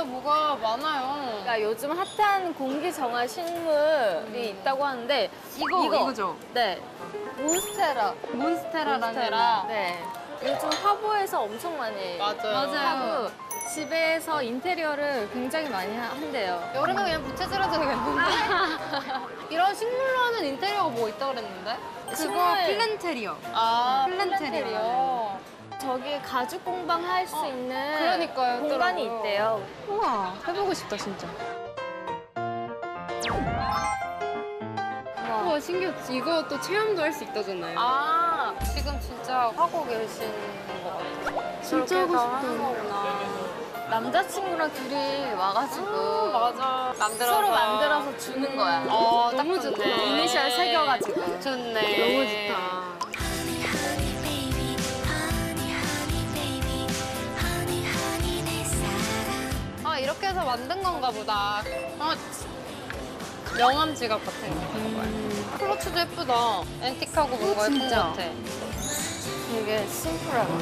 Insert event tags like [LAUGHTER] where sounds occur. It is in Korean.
진짜 뭐가 많아요. 그러니까 요즘 핫한 공기 정화 식물이 있다고 하는데 이거, 이거. 이거죠? 네. 몬스테라. 몬스테라라는 애라. 네. 요즘 화보에서 엄청 많이 맞아요. 하고 집에서 인테리어를 굉장히 많이 하- 한대요. 여름에 그냥 부채질해도 되겠는데? [LAUGHS] 이런 식물로 하는 인테리어가 뭐 있다고 그랬는데? 식물. 플랜테리어. 아, 플랜테리어. 저기 가죽 공방 할 수 있는 어, 그러니까요, 공간이 있더라고요. 있대요. 우와, 해보고 싶다, 진짜. 우와. 신기하지. 이거 또 체험도 할 수 있다잖아요. 아, 지금 진짜 하고 계신 것 같아요. 진짜 하고 다 싶다. 하는 거구나. 남자친구랑 둘이 와가지고 맞아. 만들어서. 서로 만들어서 주는 거야. 어, 너무 딱 좋다. 좋네. 이니셜 새겨가지고. 좋네. 너무 좋다. 이렇게 해서 만든 건가 보다. 어, 명함 지갑 같은 거. 클러치도 예쁘다. 앤틱하고 뭔가 예쁜 것 진짜. 같아. 되게 심플하고.